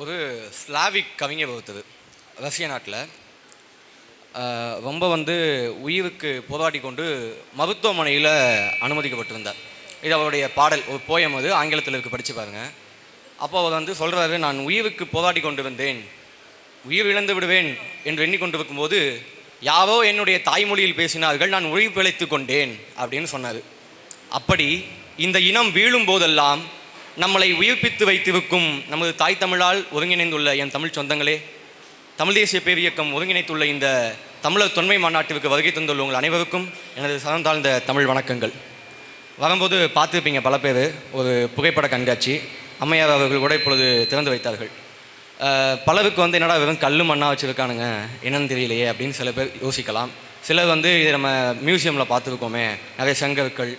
ஒரு ஸ்லாவிக் கவிஞர் ஒருத்தர் ரஷ்ய நாட்டில். ரொம்ப வந்து உயிருக்கு போராடி கொண்டு மருத்துவமனையில் அனுமதிக்கப்பட்டிருந்தார். இது அவருடைய பாடல் ஒரு போயம் அது ஆங்கிலத்தில் இருக்கு படித்து பாருங்க. அப்போ அவர் வந்து சொல்கிறாரு நான் உயிருக்கு போராடி கொண்டு வந்தேன் உயிர் இழந்து விடுவேன் என்று எண்ணிக்கொண்டிருக்கும் போது யாரோ என்னுடைய தாய்மொழியில் பேசினார்கள் நான் உயிர் பிழைத்து கொண்டேன் அப்படின்னு சொன்னார். அப்படி இந்த இனம் வீழும் போதெல்லாம் நம்மளை உயிர்ப்பித்து வைத்திருக்கும் நமது தாய் தமிழால் ஒருங்கிணைந்துள்ள என் தமிழ் சொந்தங்களே தமிழ் தேசிய பேரியக்கம் ஒருங்கிணைத்துள்ள இந்த தமிழர் தொன்மை மாநாட்டிற்கு வருகை தந்துள்ள உங்கள் அனைவருக்கும் எனது சதம் தாழ்ந்த தமிழ் வணக்கங்கள். வரும்போது பார்த்துருப்பீங்க பல பேர் ஒரு புகைப்பட கண்காட்சி அம்மையார் அவர்கள் கூட இப்பொழுது திறந்து வைத்தார்கள். பலருக்கு வந்து என்னடா வெறும் கல் மண்ணாக வச்சுருக்கானுங்க என்னன்னு தெரியலையே அப்படின்னு சில பேர் யோசிக்கலாம். சிலர் வந்து இது நம்ம மியூசியமில் பார்த்துருக்கோமே நிறைய செங்கற்கள்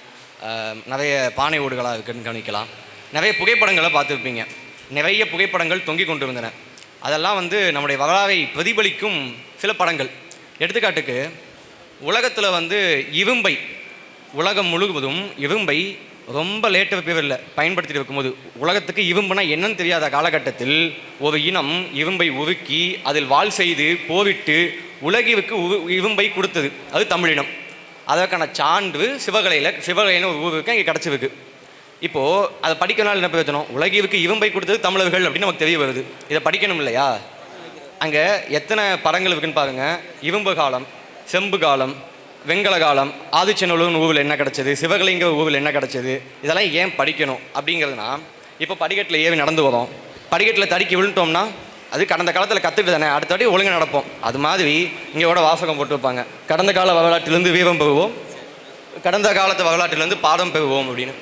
நிறைய பானை ஓடுகளாக இருக்குன்னு கவனிக்கலாம். நிறைய புகைப்படங்களை பார்த்துருப்பீங்க. நிறைய புகைப்படங்கள் தொங்கிக் வந்தன அதெல்லாம் வந்து நம்முடைய வரலாறை பிரதிபலிக்கும் சில படங்கள். எடுத்துக்காட்டுக்கு உலகத்தில் வந்து இரும்பை உலகம் முழுவதும் இரும்பை ரொம்ப லேட்டர் பீரியடில் பயன்படுத்திட்டு இருக்கும்போது உலகத்துக்கு இரும்புனா என்னன்னு தெரியாத காலகட்டத்தில் ஒரு இனம் இரும்பை உருக்கி அதில் வாள் செய்து போரிட்டு உலகிற்கு உரு இரும்பை கொடுத்தது. அது தமிழினம். அதற்கான சான்று சிவகலையில் சிவகலைன்னு ஒரு ஊருக்கு இங்கே கிடச்சிருக்கு. இப்போது அதை படிக்கனால என்ன பிரயோஜனம்? உலகிற்கு இரும்பை கொடுத்தது தமிழர்கள் அப்படின்னு நமக்கு தெரிய வருது. இதை படிக்கணும் இல்லையா? அங்கே எத்தனை படங்கள் இருக்குன்னு பாருங்க. இரும்பு காலம் செம்பு காலம் வெங்கல காலம் ஆதிச்சநல்லூர் ஊவில் என்ன கிடச்சது? சிவகலிங்க ஊவில் என்ன கிடச்சது? இதெல்லாம் ஏன் படிக்கணும்? அப்படிங்கிறதுனா இப்போ படிக்கட்டில் ஏவி நடந்து வரோம். படிக்கட்டில் தடுக்கி விழுந்துட்டோம்னா அது கடந்த காலத்தில் கற்றுட்டு தானே. அடுத்த ஒழுங்காக நடப்போம். அது மாதிரி இங்கே கூட வாசகம் போட்டு வைப்பாங்க கடந்த கால வரலாற்றிலிருந்து வீரம் பெறுவோம். கடந்த காலத்து வரலாற்றிலிருந்து பாடம் பெறுவோம் அப்படின்னு.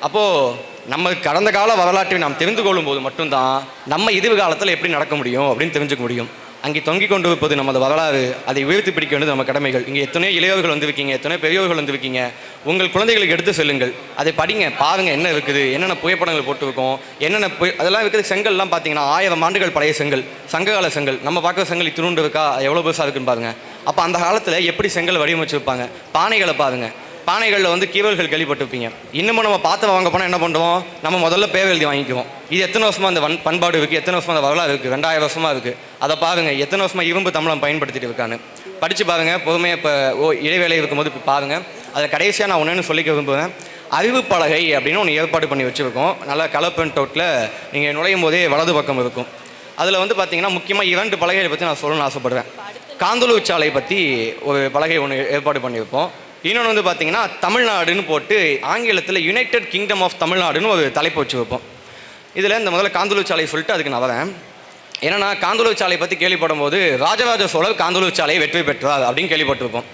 அப்போது நம்ம கடந்த கால வரலாற்றை நாம் தெரிந்து கொள்ளும் போது மட்டும்தான் நம்ம இதுவு காலத்தில் எப்படி நடக்க முடியும் அப்படின்னு தெரிஞ்சுக்க முடியும். அங்கே தொங்கிக் கொண்டு இருப்பது நமது வரலாறு அதை உயர்த்தி பிடிக்க வேண்டியது நம்ம கடமைகள். இங்கே எத்தனையோ இளையவர்கள் வந்திருக்கீங்க எத்தனையோ பெரியவர்கள் வந்திருக்கீங்க. உங்கள் குழந்தைகளுக்கு எடுத்து செல்லுங்கள். அதை படிங்க பாருங்க என்ன இருக்குது என்னென்ன புகைப்படங்கள் போட்டுருக்கோம் என்னென்ன புய- அதெல்லாம் இருக்குது செங்கல்லாம் பார்த்தீங்கன்னா ஆயிரம் ஆண்டுகள் பழைய செங்கல் சங்ககால செங்கல். நம்ம பார்க்குற செங்கல் இத்தினுண்டு இருக்கா எவ்வளோ பெருசாக இருக்குன்னு பாருங்க. அப்போ அந்த காலத்தில் எப்படி செங்கல் வடிவமைச்சிருப்பாங்க? பானைகளை பாருங்கள் பானைகளில் வந்து கீவல்கள் கேள்விப்பட்டிருப்பீங்க. இன்னமும் நம்ம பார்த்து வாங்க போனால் என்ன பண்ணுவோம்? நம்ம முதல்ல பேர் எழுதி வாங்கிக்குவோம். இது எத்தனை வருஷமா அந்த வன் பண்பாடு இருக்குது எத்தனை வருஷமா அந்த வரலாறு இருக்குது ரெண்டாயிரம் வருஷமா இருக்குது அதை பாருங்க. எத்தனை வருஷமா இரும்பு தமிழம் பயன்படுத்திட்டு இருக்கான்னு. படித்து பாருங்க. பொறுமையாக இப்போ ஓ இடைவேளை இருக்கும்போது இப்போ பாருங்க. அதை கடைசியாக நான் ஒன்று சொல்லிக்க விரும்புவேன். அறிவு பலகை அப்படின்னு ஒன்று ஏற்பாடு பண்ணி வச்சுருக்கோம். நல்லா கலர் பிரிண்ட் அவுட்டில் நீங்கள் நுழையும் போதே வலது பக்கம் இருக்கும். அதில் வந்து பார்த்தீங்கன்னா முக்கியமாக இரண்டு பலகைகளை பற்றி நான் சொல்லணும்னு ஆசைப்படுறேன் காந்தலூர் சாலை பற்றி ஒரு பலகை ஒன்று ஏற்பாடு பண்ணியிருப்போம். இன்னொன்று வந்து பார்த்தீங்கன்னா தமிழ்நாடுன்னு போட்டு ஆங்கிலத்தில் யுனைடெட் கிங்டம் ஆஃப் தமிழ்நாடுன்னு ஒரு தலைப்பு வச்சு வைப்போம். இதில் இந்த முதல்ல காந்தலூர் சாலை சொல்லிட்டு அதுக்கு நான் வரேன். ஏன்னா காந்தலூர் சாலை பற்றி கேள்விப்படும் போது ராஜராஜ சோழர் காந்தலூர் சாலையை வெற்றி பெற்றார் அப்படின்னு கேள்விப்பட்டிருப்போம்.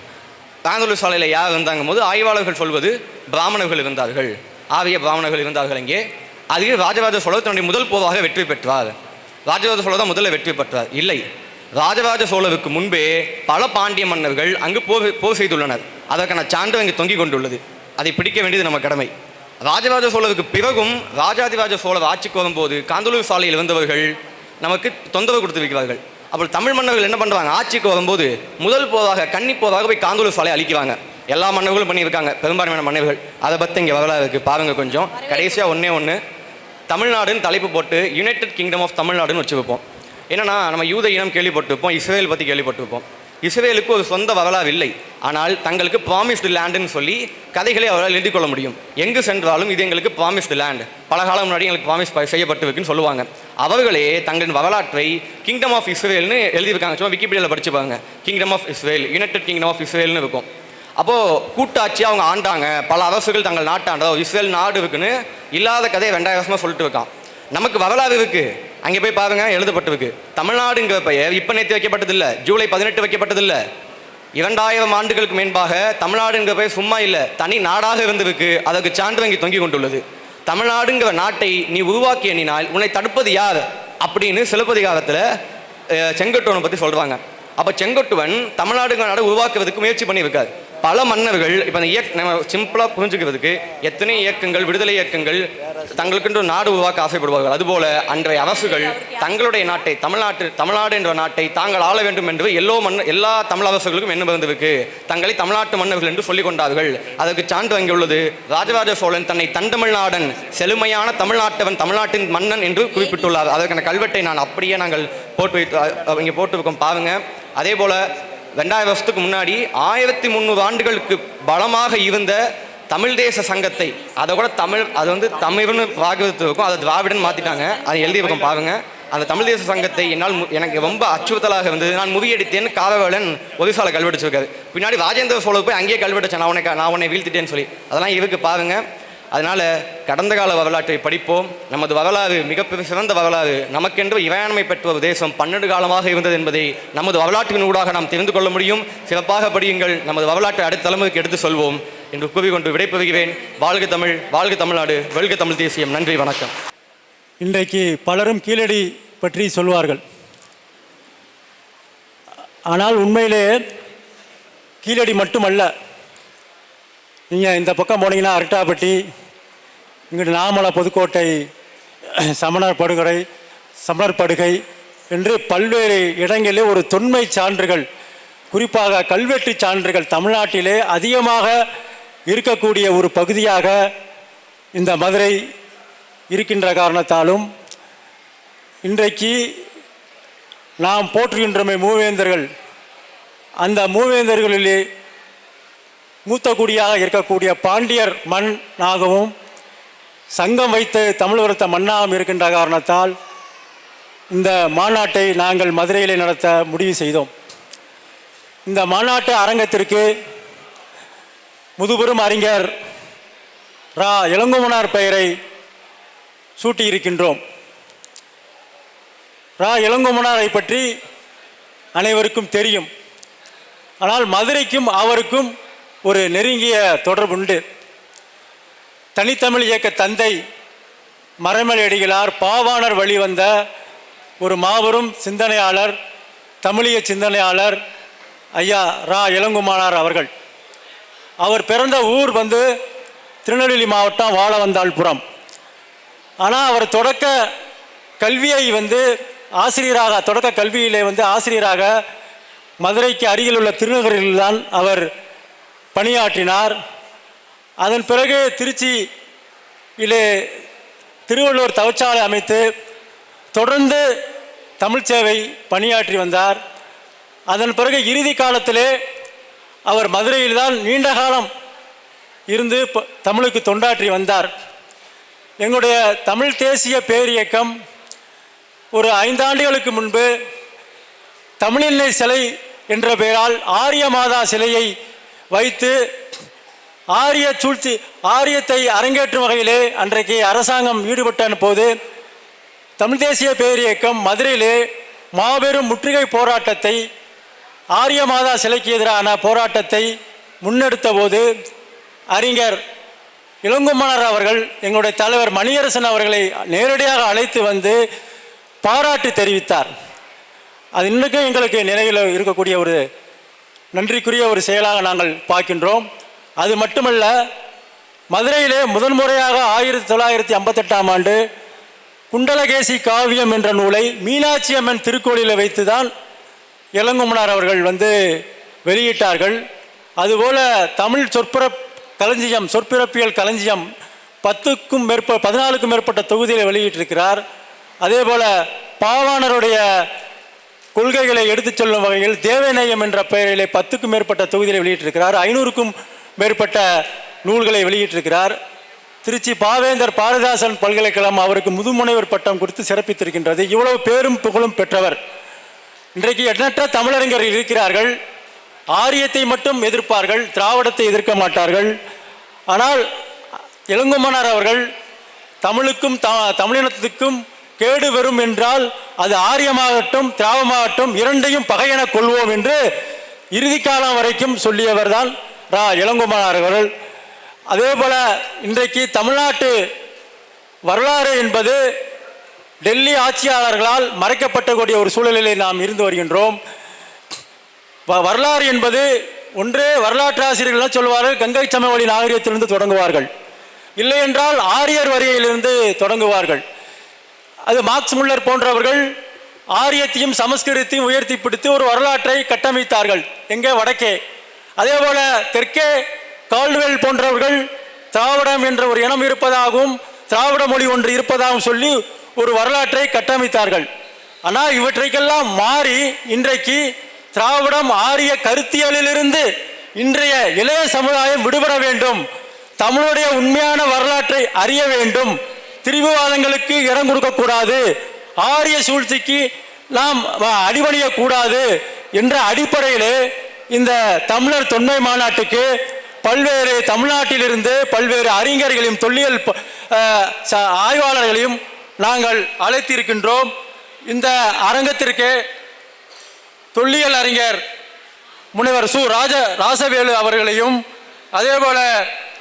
காந்தலூர் சாலையில் யார் இருந்தாங்க போது ஆய்வாளர்கள் சொல்வது பிராமணர்கள் இருந்தார்கள். ஆரிய பிராமணர்கள் இருந்தார்கள் இங்கே அதுவே ராஜராஜ சோழர் தன்னுடைய முதல் போவாக வெற்றி பெற்றார். ராஜராஜ சோழர் தான் முதல்ல வெற்றி பெற்றார். இல்லை. ராஜராஜ சோழருக்கு முன்பே பல பாண்டிய மன்னர்கள் அங்கு போர் போர் செய்துள்ளனர். அதற்கான சான்று அங்கே தொங்கிக் கொண்டுள்ளது. அதை பிடிக்க வேண்டியது நம்ம கடமை. ராஜராஜ சோழருக்கு பிறகும் ராஜாதிராஜ சோழர் ஆட்சிக்கு வரும்போது காந்தலூர் சாலையில் இருந்தவர்கள் நமக்கு தொந்தரவு கொடுத்துருக்கிறார்கள். அப்புறம் தமிழ் மன்னர்கள் என்ன பண்ணுறாங்க ஆட்சிக்கு வரும்போது முதல் போதாக கன்னி போதாக போய் காந்தலூர் சாலை அழிக்கிறாங்க. எல்லா மன்னர்களும் பண்ணியிருக்காங்க. பெரும்பான்மையான மன்னர்கள். அதை பற்றி இங்கே வரலாறு இருக்குது பாருங்கள் கொஞ்சம். கடைசியாக ஒன்றே ஒன்று தமிழ்நாடுன்னு தலைப்பு போட்டு யுனைடெட் கிங்டம் ஆஃப் தமிழ்நாடுன்னு வச்சு வைப்போம். என்னன்னா நம்ம யூத இனம் கேள்விப்பட்டிருப்போம் இஸ்ரேல் பற்றி கேள்விப்பட்டிருப்போம். இஸ்ரேலுக்கு ஒரு சொந்த வரலாறு இல்லை. ஆனால் தங்களுக்கு ப்ராமிஸ்டு லேண்டுன்னு சொல்லி கதைகளை அவரால் எழுதி கொள்ள முடியும். எங்கு சென்றாலும் இது எங்களுக்கு ப்ராமிஸ்டு லேண்ட் பல காலம் முன்னாடி எங்களுக்கு ப்ராமிஸ் செய்யப்பட்டிருக்குன்னு சொல்லுவாங்க. அவர்களே தங்களின் வரலாற்றை கிங்டம் ஆஃப் இஸ்ரேல்னு எழுதியிருக்காங்க. சும்மா விக்கிபீடியாவில் படிச்சுப்பாங்க kingdom of Israel united kingdom of இஸ்ரேல்னு இருக்கும். அப்போது கூட்டாட்சி அவங்க ஆண்டாங்க. பல அரசுகள் தங்கள் நாட்டாண்டோ இஸ்ரேல் நாடு இருக்குன்னு இல்லாத கதையை ரெண்டாயிரம் வருஷமாக சொல்லிட்டு இருக்கான். நமக்கு வரலாறு இருக்குது அங்கே போய் பாருங்க எழுதப்பட்டிருக்கு. தமிழ்நாடுங்கிற பெயர் இப்போ நேற்று வைக்கப்பட்டதில்லை. ஜூலை பதினெட்டு வைக்கப்பட்டதில்லை. இரண்டாயிரம் ஆண்டுகளுக்கு மேன்பாக தமிழ்நாடுங்கிற பெயர் சும்மா இல்லை தனி நாடாக இருந்திருக்கு. அதற்கு சான்று இங்கே தொங்கி கொண்டுள்ளது. தமிழ்நாடுங்கிற நாட்டை நீ உருவாக்கி எண்ணினால் உன்னை தடுப்பது யார்? அப்படின்னு சிலப்பதிகாரத்தில் செங்கட்டுவனை பற்றி சொல்கிறாங்க அப்போ செங்கட்டுவன் தமிழ்நாடுங்கிற நாடு உருவாக்குவதற்கு முயற்சி பண்ணியிருக்காரு. பல மன்னர்கள் இப்போ அந்த இயக்க நம்ம சிம்பிளாக புரிஞ்சுக்கிறதுக்கு எத்தனை இயக்கங்கள் விடுதலை இயக்கங்கள் தங்களுக்கென்று நாடு உருவாக்க ஆசைப்படுவார்கள். அதுபோல அன்றைய அரசுகள் தங்களுடைய நாட்டை தமிழ்நாட்டு தமிழ்நாடு என்ற நாட்டை தாங்கள் ஆள வேண்டும் என்று எல்லோ மண் எல்லா தமிழ் அரசுகளுக்கும் என்ன இருந்திருக்கு. தங்களை தமிழ்நாட்டு மன்னர்கள் என்று சொல்லிக் கொண்டார்கள். அதற்கு சான்று வங்கியுள்ளது ராஜராஜ சோழன் தன்னை தண்டமிழ்நாடன் செழுமையான தமிழ்நாட்டவன் தமிழ்நாட்டின் மன்னன் என்று குறிப்பிட்டுள்ளார். அதற்கான கல்வெட்டை நான் அப்படியே நாங்கள் போட்டு வைத்து அவங்க போட்டு போட்டிருக்கோம் பாருங்க. அதே போல ரெண்டாயிரம் வருஷத்துக்கு முன்னாடி ஆயிரத்தி முந்நூறு ஆண்டுகளுக்கு பலமாக இருந்த தமிழ் தேச சங்கத்தை அதை கூட தமிழ் அது வந்து தமிழ்னு பிராகிருதத்தில் இருக்கும் அதை திராவிடன் மாற்றிட்டாங்க அதை எழுதியிருக்கோம் பாருங்க. அந்த தமிழ் தேச சங்கத்தை என்னால் மு- எனக்கு ரொம்ப அச்சுறுத்தலாக இருந்தது. நான் முறியடித்தேன் காரவேலன் ஒரிசால கல்வெடிச்சிருக்காரு பின்னாடி ராஜேந்திர சோழர் போய் அங்கேயே கல்வெடிச்சேன் நான் உனக்கு நான் உன்னை வீழ்த்திட்டேன்னு சொல்லி. அதெல்லாம் இருக்கு பாருங்க. அதனால் கடந்த கால வரலாற்றை படிப்போம். நமது வரலாறு மிகப்பெரிய சிறந்த வரலாறு. நமக்கென்று இறையாண்மை பெற்ற ஒரு தேசம் பன்னெண்டு காலமாக இருந்தது என்பதை நமது வரலாற்றின் ஊடாக நாம் தெரிந்து கொள்ள முடியும். சிறப்பாக படியுங்கள். நமது வரலாற்றை அடுத்த தலைமுறைக்கு எடுத்து சொல்வோம். என்று கூவிக்கொண்டு விடைபெறுகிறேன். வாழ்க தமிழ் வாழ்க தமிழ்நாடு வெல்க தமிழ் தேசியம். நன்றி வணக்கம். இன்றைக்கு பலரும் கீழடி பற்றி சொல்வார்கள். ஆனால் உண்மையிலே கீழடி மட்டுமல்ல. நீங்கள் இந்த பக்கம் போனீங்கன்னா அரட்டாப்பட்டி இங்கிட்டு நாமலை புதுக்கோட்டை சமணர் படுகொலை சமணர் படுகை என்று பல்வேறு இடங்களில் ஒரு தொன்மை சான்றுகள் குறிப்பாக கல்வெட்டு சான்றுகள் தமிழ்நாட்டிலே அதிகமாக இருக்கக்கூடிய ஒரு பகுதியாக இந்த மதுரை இருக்கின்ற காரணத்தாலும் இன்றைக்கு நாம் போற்றுகின்றமை மூவேந்தர்கள். அந்த மூவேந்தர்களிலே மூத்த குடியாக இருக்கக்கூடிய பாண்டியர் மண்ணாகவும் சங்கம் வைத்து தமிழ் வருத்த மண்ணாகவும் இருக்கின்ற காரணத்தால் இந்த மாநாட்டை நாங்கள் மதுரையிலே நடத்த முடிவு செய்தோம். இந்த மாநாட்டு அரங்கத்திற்கு முதுபெரும் அறிஞர் ரா. இளங்குமனார் பெயரை சூட்டியிருக்கின்றோம். ரா. இளங்குமனாரை பற்றி அனைவருக்கும் தெரியும். ஆனால் மதுரைக்கும் அவருக்கும் ஒரு நெருங்கிய தொடர்புண்டு. தனித்தமிழ் இயக்க தந்தை மறைமலையடிகளார் பாவாணர் வழிவந்த ஒரு மாபெரும் சிந்தனையாளர் தமிழிய சிந்தனையாளர் ஐயா ரா. இளங்குமானார் அவர்கள். அவர் பிறந்த ஊர் வந்து திருநெல்வேலி மாவட்டம் வாழவந்தாள்புரம். ஆனால் அவர் தொடக்க கல்வியை வந்து ஆசிரியராக தொடக்க கல்வியிலே வந்து ஆசிரியராக மதுரைக்கு அருகில் உள்ள திருநகரில்தான் அவர் பணியாற்றினார். அதன் பிறகு திருச்சியிலே திருவள்ளுவர் தவச்சாலை அமைத்து தொடர்ந்து தமிழ் சேவை பணியாற்றி வந்தார். அதன் பிறகு இறுதி காலத்திலே அவர் மதுரையில்தான் நீண்ட காலம் இருந்து தமிழுக்கு தொண்டாற்றி வந்தார். எங்களுடைய தமிழ் தேசிய பேரியக்கம் ஒரு ஐந்தாண்டுகளுக்கு முன்பு தமிழின்மை சிலை என்ற பெயரால் ஆரிய மாதா சிலையை வைத்து ஆரிய சூழ்ச்சி ஆரியத்தை அரங்கேற்றும் வகையிலே அன்றைக்கு அரசாங்கம் ஈடுபட்ட போது தமிழ் தேசிய பேரியக்கம் மதுரையிலே மாபெரும் முற்றுகை போராட்டத்தை ஆரிய மாதா சிலைக்கு எதிரான போராட்டத்தை முன்னெடுத்த போது அறிஞர் இளங்குமணர் அவர்கள் எங்களுடைய தலைவர் மணியரசன் அவர்களை நேரடியாக அழைத்து வந்து பாராட்டு தெரிவித்தார். அது இன்றைக்கும் எங்களுக்கு நினைவில் இருக்கக்கூடிய ஒரு நன்றிக்குரிய ஒரு செயலாக நாங்கள் பார்க்கின்றோம். அது மட்டுமல்ல மதுரையிலே முதன்முறையாக ஆயிரத்தி தொள்ளாயிரத்தி ஐம்பத்தெட்டாம் ஆண்டு குண்டலகேசி காவியம் என்ற நூலை மீனாட்சி அம்மன் திருக்கோளில் வைத்துதான் இளங்குமனார் அவர்கள் வந்து வெளியிட்டார்கள். அதுபோல் தமிழ் சொற்புற களஞ்சியம் சொற்பிறப்பியல் களஞ்சியம் பத்துக்கும் மேற்ப பதினாலுக்கும் மேற்பட்ட தொகுதியில் வெளியிட்டிருக்கிறார். அதே போல் பாவாணருடைய கொள்கைகளை எடுத்துச் சொல்லும் வகையில் தேவநேயம் என்ற பெயரிலே பத்துக்கும் மேற்பட்ட தொகுதியில் வெளியிட்டிருக்கிறார். ஐநூறுக்கும் மேற்பட்ட நூல்களை வெளியிட்டிருக்கிறார். திருச்சி பாவேந்தர் பாரதிதாசன் பல்கலைக்கழகம் அவருக்கு முதுமுனைவர் பட்டம் கொடுத்து சிறப்பித்திருக்கின்றது. இவ்வளவு பேரும் புகழும் பெற்றவர். இன்றைக்கு எண்ணற்ற தமிழறிஞர் இருக்கிறார்கள். ஆரியத்தை மட்டும் எதிர்ப்பார்கள் திராவிடத்தை எதிர்க்க மாட்டார்கள். ஆனால் இளங்குமனார் அவர்கள் தமிழுக்கும் த தமிழினத்துக்கும் கேடு வரும் என்றால் அது ஆரியமாகட்டும் திராவமாகட்டும் இரண்டையும் பகையென கொள்வோம் என்று இறுதி காலம் வரைக்கும் சொல்லியவர் தான் ரா. இளங்குமனார் அவர்கள். அதேபோல இன்றைக்கு தமிழ்நாட்டு வரலாறு என்பது டெல்லி ஆட்சியாளர்களால் மறைக்கப்பட்டக்கூடிய ஒரு சூழலிலே நாம் இருந்து வருகின்றோம். வ- வரலாறு என்பது ஒன்றே வரலாற்று சொல்வார்கள் கங்கை சமவெளி நாகரிகத்திலிருந்து தொடங்குவார்கள். இல்லை என்றால் ஆரியர் வரியிலிருந்து தொடங்குவார்கள். அது மார்க்ஸ் முல்லர் போன்றவர்கள் ஆரியத்தையும் சமஸ்கிருதத்தையும் உயர்த்தி பிடித்து ஒரு வரலாற்றை கட்டமைத்தார்கள் எங்கே? வடக்கே. அதே போல தெற்கே கால்வெல் போன்றவர்கள் திராவிடம் என்ற ஒரு இனம் இருப்பதாகவும் திராவிட மொழி ஒன்று இருப்பதாகவும் சொல்லி ஒரு வரலாற்றை கட்டமைத்தார்கள். ஆனால் இவற்றைக்கெல்லாம் மாறி இன்றைக்கு திராவிடம் ஆரிய கருத்தியலிலிருந்து இன்றைய இளைய சமுதாயம் விடுபட வேண்டும். தமிழுடைய உண்மையான வரலாற்றை அறிய வேண்டும். திரிபுவாதங்களுக்கு இடம் கொடுக்கக்கூடாது. ஆரிய சூழ்ச்சிக்கு நாம் அடிபணியக்கூடாது என்ற அடிப்படையில் இந்த தமிழர் தொன்மை மாநாட்டுக்கு பல்வேறு தமிழ்நாட்டிலிருந்து பல்வேறு அறிஞர்களையும் தொல்லியல் ஆய்வாளர்களையும் நாங்கள் அழைத்திருக்கின்றோம். இந்த அரங்கத்திற்கு தொல்லியல் அறிஞர் முனைவர் சு. ராஜ ராசவேலு அவர்களையும் அதேபோல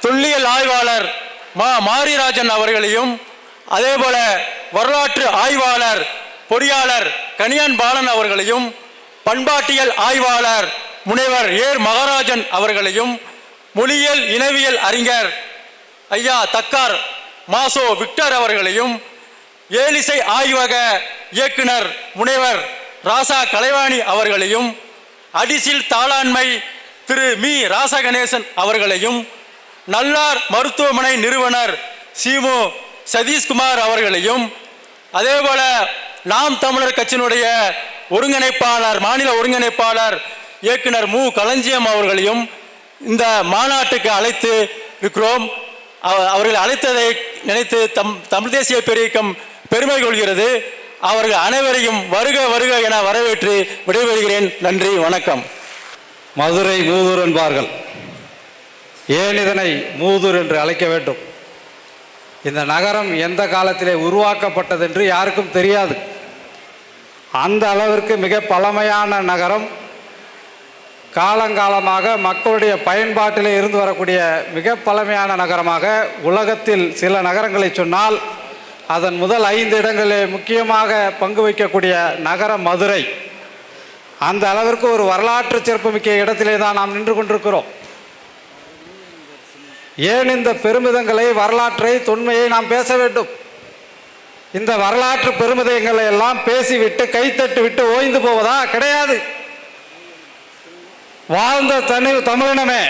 தொல்லியல் ஆய்வாளர் மா. மாரிராஜன் அவர்களையும் அதேபோல வரலாற்று ஆய்வாளர் பொறியாளர் கனியான் பாலன் அவர்களையும் பண்பாட்டியல் ஆய்வாளர் முனைவர் ஏர். மகாராஜன் அவர்களையும் மொழியியல் இனவியல் அறிஞர் ஐயா தக்கார் மாசோ விக்டர் அவர்களையும் ஏலிசை ஆய்வக இயக்குனர் முனைவர் ராசா கலைவாணி அவர்களையும் அடிசில் தாளாண்மை திரு மி ராசகணேசன் அவர்களையும் நல்லார் மருத்துவமனை நிறுவனர் சிமு சதீஷ்குமார் அவர்களையும் அதேபோல நாம் தமிழர் கட்சியினுடைய ஒருங்கிணைப்பாளர் மாநில ஒருங்கிணைப்பாளர் இயக்குனர் மு. களஞ்சியம் அவர்களையும் இந்த மாநாட்டுக்கு அழைத்து இருக்கிறோம். அவ- அவர்கள் அழைத்ததை நினைத்து தம் தமிழ் தேசிய பெரியக்கம் பெருமை கொள்கிறது. அவர்கள் அனைவரையும் வருக வருக என வரவேற்று விடைபெறுகிறேன். நன்றி வணக்கம். மதுரை மூதூர் என்பார்கள். ஏன் இதனை மூதூர் என்று அழைக்க வேண்டும்? இந்த நகரம் எந்த காலத்திலே உருவாக்கப்பட்டது என்று யாருக்கும் தெரியாது. அந்த அளவிற்கு மிக பழமையான நகரம் காலங்காலமாக மக்களுடைய பயன்பாட்டிலே இருந்து வரக்கூடிய மிக பழமையான நகரமாக உலகத்தில் சில நகரங்களை சொன்னால் அதன் முதல் ஐந்து இடங்களில் முக்கியமாக பங்கு வகிக்கக்கூடிய நகர மதுரை. அந்த அளவிற்கு ஒரு வரலாற்று சிறப்புமிக்க இடத்திலே தான் நாம் நின்று கொண்டிருக்கிறோம். ஏன் இந்த பெருமிதங்களை வரலாற்றை தொன்மையை நாம் பேச வேண்டும்? இந்த வரலாற்று பெருமிதங்களை எல்லாம் பேசிவிட்டு கைத்தட்டு விட்டு ஓய்ந்து போவதா? கிடையாது. வாழ்ந்த தனி தமிழினமே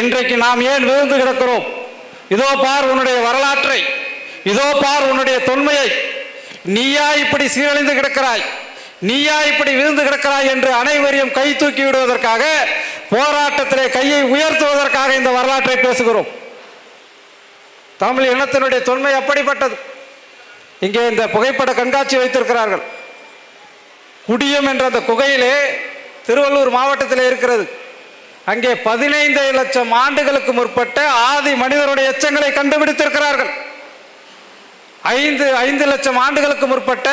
இன்றைக்கு நாம் ஏன் விழுந்து கிடக்கிறோம்? இதோ பார் உன்னுடைய வரலாற்றை. இதோ பார் உன்னுடைய தொன்மையை. நீயா இப்படி சீரழிந்து கிடக்கிறாய். நீயா இப்படி விழுந்து கிடக்கிறாய் என்று அனைவரையும் கை தூக்கி விடுவதற்காக போராட்டத்திலே கையை உயர்த்துவதற்காக இந்த வரலாற்றை பேசுகிறோம். தமிழ் இனத்தினுடைய தொன்மை அப்படிப்பட்டது. இங்கே இந்த புகைப்பட கண்காட்சி வைத்திருக்கிறார்கள். குடியம் என்ற அந்த குகையிலே திருவள்ளூர் மாவட்டத்தில் இருக்கிறது. அங்கே பதினைந்து லட்சம் ஆண்டுகளுக்கு முற்பட்ட ஆதி மனிதருடைய எச்சங்களை கண்டுபிடித்திருக்கிறார்கள். ஐந்து ஐந்து லட்சம் ஆண்டுகளுக்கு முற்பட்ட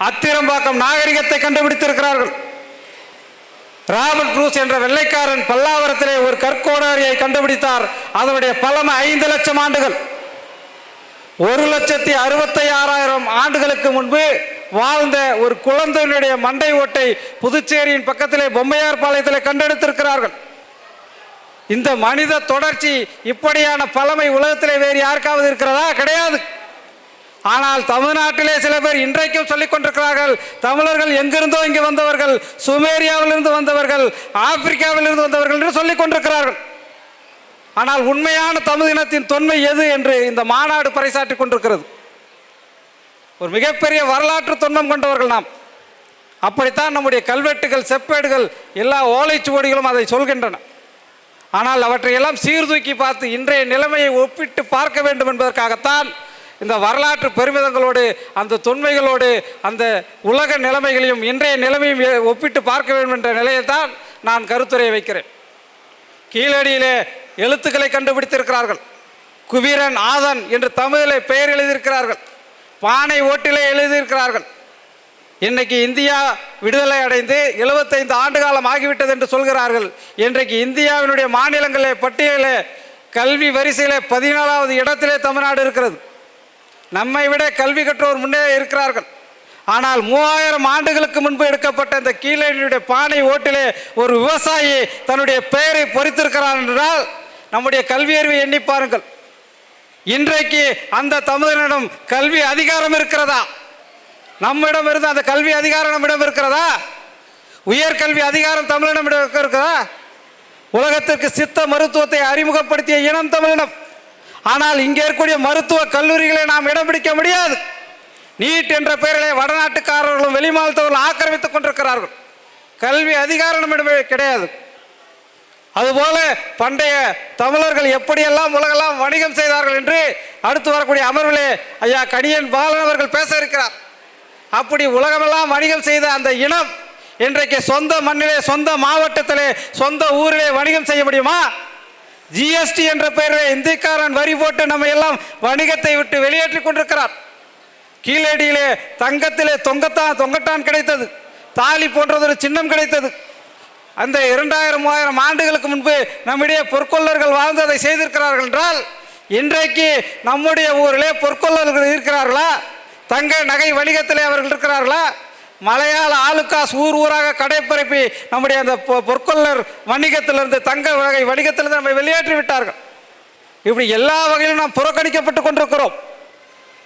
அத்திரம்பாக்கம் நாகரிகத்தை கண்டுபிடித்திருக்கிறார்கள். ராபர்ட் ப்ரூஸ் என்ற வெள்ளைக்காரன் பல்லாவரத்திலே ஒரு கற்கோடாரியை கண்டுபிடித்தார். அதனுடைய பழமை ஐந்து லட்சம் ஆண்டுகள். ஒரு லட்சத்தி அறுபத்தி ஆறாயிரம் ஆண்டுகளுக்கு முன்பு வாழ்ந்த ஒரு குழந்தையினுடைய மண்டை ஓட்டை புதுச்சேரியின் பக்கத்திலே பொம்மையார் பாளையத்திலே கண்டெடுத்திருக்கிறார்கள். இந்த மனித தொடர்ச்சி இப்படியான பழமை உலகத்திலே வேறு யாருக்காவது இருக்கிறதா? கிடையாது. ஆனால் தமிழ்நாட்டிலே சில பேர் இன்றைக்கும் சொல்லிக் கொண்டிருக்கிறார்கள் தமிழர்கள் எங்கிருந்தோ இங்கே வந்தவர்கள் சுமேரியாவிலிருந்து வந்தவர்கள் ஆப்பிரிக்காவிலிருந்து வந்தவர்கள் என்று சொல்லிக் கொண்டிருக்கிறார்கள் ஆனால் உண்மையான தமிழ் இனத்தின் தொன்மை எது என்று இந்த மாநாடு பறைசாற்றிக் கொண்டிருக்கிறது. ஒரு மிகப்பெரிய வரலாற்று தொன்மம் கொண்டவர்கள் நாம். அப்படித்தான் நம்முடைய கல்வெட்டுகள் செப்பேடுகள் எல்லா ஓலைச்சுவடிகளும் அதை சொல்கின்றன. ஆனால் அவற்றையெல்லாம் சீர்தூக்கி பார்த்து இன்றைய நிலைமையை ஒப்பிட்டு பார்க்க வேண்டும் என்பதற்காகத்தான் இந்த வரலாற்று பெருமிதங்களோடு அந்த தொன்மைகளோடு அந்த உலக நிலைமைகளையும் இன்றைய நிலைமையும் ஒப்பிட்டு பார்க்க வேண்டும் என்ற நிலையை தான் நான் கருத்துரையை வைக்கிறேன். கீழடியிலே எழுத்துக்களை கண்டுபிடித்திருக்கிறார்கள். குபீரன் ஆதன் என்று தமிழிலே பெயர் எழுதியிருக்கிறார்கள். பானை ஓட்டிலே எழுதியிருக்கிறார்கள். இன்னைக்கு இந்தியா விடுதலை அடைந்து 75 ஆண்டு காலம் ஆகிவிட்டது என்று சொல்கிறார்கள். இன்றைக்கு இந்தியாவினுடைய மாநிலங்களே பட்டியலிலே கல்வி வரிசையில் பதினாலாவது இடத்திலே தமிழ்நாடு இருக்கிறது. நம்மை விட கல்வி கற்றோர் முன்னே இருக்கிறார்கள். ஆனால் மூவாயிரம் ஆண்டுகளுக்கு முன்பு எடுக்கப்பட்ட இந்த கீழடியுடைய பானை ஓட்டிலே ஒரு விவசாயி தன்னுடைய பெயரை பொறித்திருக்கிறார் என்றால் நம்முடைய கல்வி அறிவை எண்ணி பாருங்கள். இன்றைக்கு அந்த தமிழனிடம் கல்வி அதிகாரம் இருக்கிறதா? நம்மிடம் இருந்து அந்த கல்வி அதிகாரம் நம்மிடம் இருக்கிறதா? உயர்கல்வி அதிகாரம் தமிழனிடம் இருக்கிறதா? உலகத்திற்கு சித்த மருத்துவத்தை அறிமுகப்படுத்திய இனம் தமிழினம். ஆனால் இங்கே இருக்கக்கூடிய மருத்துவ கல்லூரிகளை நாம் இடம் பிடிக்க முடியாது. நீட் என்ற பெயரிலே வடநாட்டுக்காரர்களும் வெளிமாநிலத்தவர்களும் ஆக்கிரமித்துக் கொண்டிருக்கிறார்கள். கல்வி அதிகாரம் நம்மிடம் கிடையாது. அதுபோல பண்டைய தமிழர்கள் எப்படியெல்லாம் உலகெல்லாம் வணிகம் செய்தார்கள் என்று அடுத்து வரக்கூடிய அமர்விலே ஐயா கணியன் பாலன் அவர்கள் பேச இருக்கிறார். அப்படி உலகமெல்லாம் வணிகம் செய்த அந்த இனம் இன்றைக்கு சொந்த மண்ணிலே சொந்த மாவட்டத்திலே சொந்த ஊரிலே வணிகம் செய்ய முடியுமா? ஜிஎஸ்டி என்ற பெயரில் இந்திக்காரன் வரி போட்டு நம்ம எல்லாம் வணிகத்தை விட்டு வெளியேற்றி கொண்டிருக்கிறார். கீழடியிலே தங்கத்திலே தொங்கத்தான் தொங்கட்டான் கிடைத்தது. தாலி போன்றது ஒரு சின்னம் கிடைத்தது. அந்த இரண்டாயிரம் மூவாயிரம் ஆண்டுகளுக்கு முன்பு நம்முடைய பொற்கொள்ளர்கள் வாழ்ந்ததை செய்திருக்கிறார்கள் என்றால் இன்றைக்கு நம்முடைய ஊரிலே பொற்கொள்ளர்கள் இருக்கிறார்களா? தங்க நகை வணிகத்திலே அவர்கள் இருக்கிறார்களா? மலையாள ஆளுக்காஸ் ஊர் ஊராக கடைப்பிறப்பி நம்முடைய அந்த பொ- பொற்கொள்ளர் வணிகத்திலிருந்து தங்க வகை வணிகத்திலிருந்து நம்மை வெளியேற்றி விட்டார்கள். இப்படி எல்லா வகையிலும் நாம் புறக்கணிக்கப்பட்டு கொண்டிருக்கிறோம்.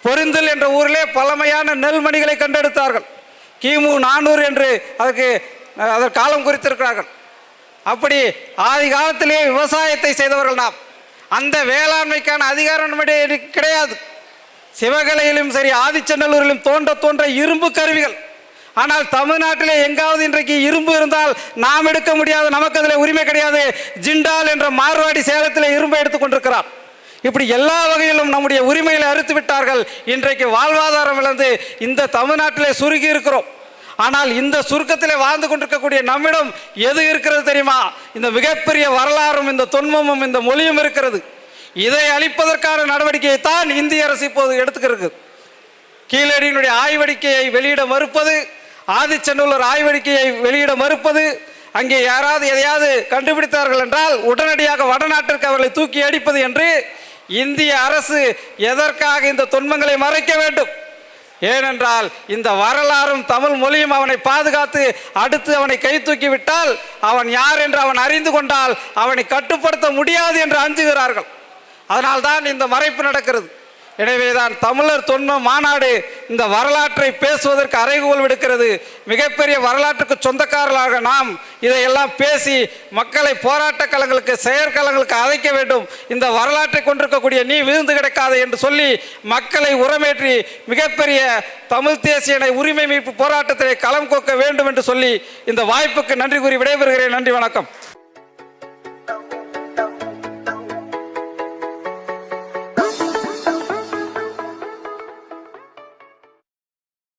பொருந்தல் என்ற ஊரிலே பழமையான நெல் மணிகளை கண்டெடுத்தார்கள். கிமு நானூறு என்று அதற்கு அதற்கு காலம் குறித்திருக்கிறார்கள். அப்படி ஆதி காலத்திலே விவசாயத்தை செய்தவர்கள் நாம். அந்த வேளாண்மைக்கான அதிகாரம் நம்முடைய கிடையாது. சிவகலையிலும் சரி ஆதிச்சநல்லூரிலும் தோன்ற தோன்ற இரும்பு கருவிகள். ஆனால் தமிழ்நாட்டிலே எங்காவது இன்றைக்கு இரும்பு இருந்தால் நாம் எடுக்க முடியாது நமக்கு அதில் உரிமை கிடையாது. ஜிண்டால் என்ற மார்வாடி சேலத்தில் இரும்பை எடுத்துக்கொண்டிருக்கிறார் இப்படி எல்லா வகையிலும் நம்முடைய உரிமைகளை அறுத்து விட்டார்கள். இன்றைக்கு வாழ்வாதாரம் இழந்து இந்த தமிழ்நாட்டிலே சுருகி இருக்கிறோம். ஆனால் இந்த சுருக்கத்தில் வாழ்ந்து கொண்டிருக்கக்கூடிய நம்மிடம் எது இருக்கிறது தெரியுமா? இந்த மிகப்பெரிய வரலாறும் இந்த தொன்மமும் இந்த மொழியும் இருக்கிறது. இதை அளிப்பதற்கான நடவடிக்கையை தான் இந்திய அரசு இப்போது எடுத்துக்கிறது கீழடியினுடைய ஆய்வறிக்கையை வெளியிட மறுப்பது ஆதிச்சநல்லூர் ஆய்வறிக்கையை வெளியிட மறுப்பது அங்கே யாராவது எதையாவது கண்டுபிடித்தார்கள் என்றால் உடனடியாக வடநாட்டிற்கு அவர்களை தூக்கி அடிப்பது என்று இந்திய அரசு எதற்காக இந்த துன்பங்களை மறைக்க வேண்டும்? ஏனென்றால் இந்த வரலாறும் தமிழ் மொழியும் அவனை பாதுகாத்து அடுத்து அவனை கை தூக்கி விட்டால் அவன் யார் என்று அவன் அறிந்து கொண்டால் அவனை கட்டுப்படுத்த முடியாது என்று அஞ்சுகிறார்கள். அதனால்தான் இந்த மறைப்பு நடக்கிறது. எனவேதான் தமிழர் தொன்ம மாநாடு இந்த வரலாற்றை பேசுவதற்கு அறைகோல் விடுக்கிறது. மிகப்பெரிய வரலாற்றுக்கு சொந்தக்காரர்களாக நாம் இதையெல்லாம் பேசி மக்களை போராட்ட களங்களுக்கு செயற்களங்களுக்கு அழைக்க வேண்டும். இந்த வரலாற்றை கொண்டிருக்கக்கூடிய நீ விழுந்து கிடக்காது என்று சொல்லி மக்களை உரமேற்றி மிகப்பெரிய தமிழ் தேசியனை உரிமை மீட்பு போராட்டத்திலே களம் கோக்க வேண்டும் என்று சொல்லி இந்த வாய்ப்புக்கு நன்றி கூறி விடைபெறுகிறேன். நன்றி வணக்கம்.